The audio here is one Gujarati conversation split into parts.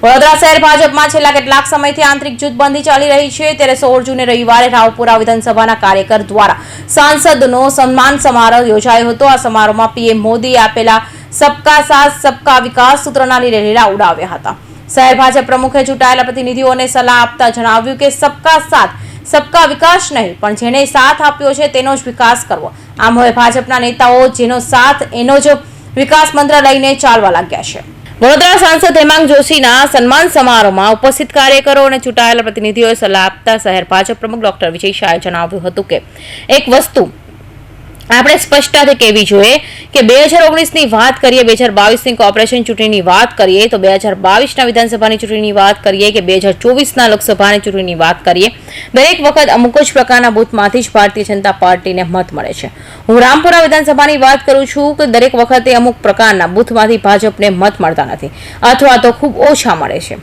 વડોદરા શહેર ભાજપમાં છેલ્લા કેટલાક સમયથી આંતરિક જૂથબંધી ચાલી રહી છે. ત્યારે સોળ જૂને રવિવારે રાવપુરા વિધાનસભાના કાર્યકર દ્વારા સાંસદનો સન્માન સમારોહ યોજાયો હતો. આ સમારોહમાં પીએમ મોદીએ આપેલા સબકા સાથ, સબકા વિકાસ સૂત્રના રેલીલા ઉડાવ્યા હતા. શહેર ભાજપ પ્રમુખે ચૂંટાયેલા પ્રતિનિધિઓને સલાહ આપતા જણાવ્યું કે સબકા સાથ, સબકા વિકાસ નહીં, પણ જેને સાથ આપ્યો છે તેનો જ વિકાસ કરવો. આમ હવે ભાજપના નેતાઓ જેનો સાથ એનો જ વિકાસ મંત્ર લઈને ચાલવા લાગ્યા છે. વડોદરા સાંસદ હેમાંગ જોશીના સન્માન સમારોહમાં ઉપસ્થિત કાર્યકરો અને ચૂંટાયેલા પ્રતિનિધિઓએ સલાહ આપતા શહેર ભાજપ પ્રમુખ ડોક્ટર વિજય શાહે જણાવ્યું હતું કે એક વસ્તુ આપણે સ્પષ્ટતાથી કહેવી જોઈએ કે બે હજાર ઓગણીસની વાત કરીએ, બે હજાર બાવીસની કોર્પોરેશન ચૂંટણીની વાત કરીએ, તો બે હજાર બાવીસના વિધાનસભાની ચૂંટણીની વાત કરીએ કે બે હજાર ચોવીસના લોકસભાની ચૂંટણીની વાત કરીએ, દરેક વખત અમુક જ પ્રકારના બૂથમાંથી જ ભારતીય જનતા પાર્ટીને મત મળે છે. હું રામપુરા વિધાનસભાની વાત કરું છું કે દરેક વખતે અમુક પ્રકારના બૂથમાંથી ભાજપને મત મળતા નથી, અથવા તો ખૂબ ઓછા મળે છે.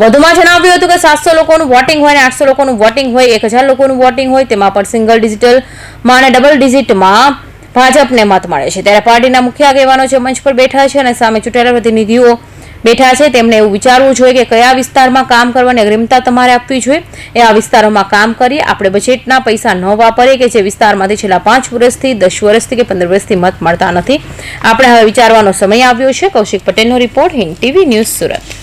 વધુમાં જણાવ્યું હતું કે સાતસો લોકોનું વોટિંગ હોય અને આઠસો લોકોનું વોટિંગ હોય, એક હજાર લોકોનું વોટિંગ હોય, તેમાં પણ સિંગલ ડિજિટલમાં અને ડબલ ડિજિટમાં ભાજપને મત મળે છે. ત્યારે પાર્ટીના મુખ્ય આગેવાનો જે મંચ પર બેઠા છે અને સામે ચૂંટાયેલા પ્રતિનિધિઓ બેઠા છે. તેમણે એવું વિચારવું જોઈએ કે કયા વિસ્તારમાં કામ કરવાની અગ્રિમતા તમારે આપવી જોઈએ. એ આ વિસ્તારોમાં કામ કરીએ. આપણે બજેટના પૈસા ન વાપરીએ કે જે વિસ્તારમાંથી છેલ્લા પાંચ વર્ષથી, દસ વર્ષથી કે પંદર વર્ષથી મત મળતા નથી. આપણે હવે વિચારવાનો સમય આવ્યો છે. કૌશિક પટેલનો report Hind TV News Surat.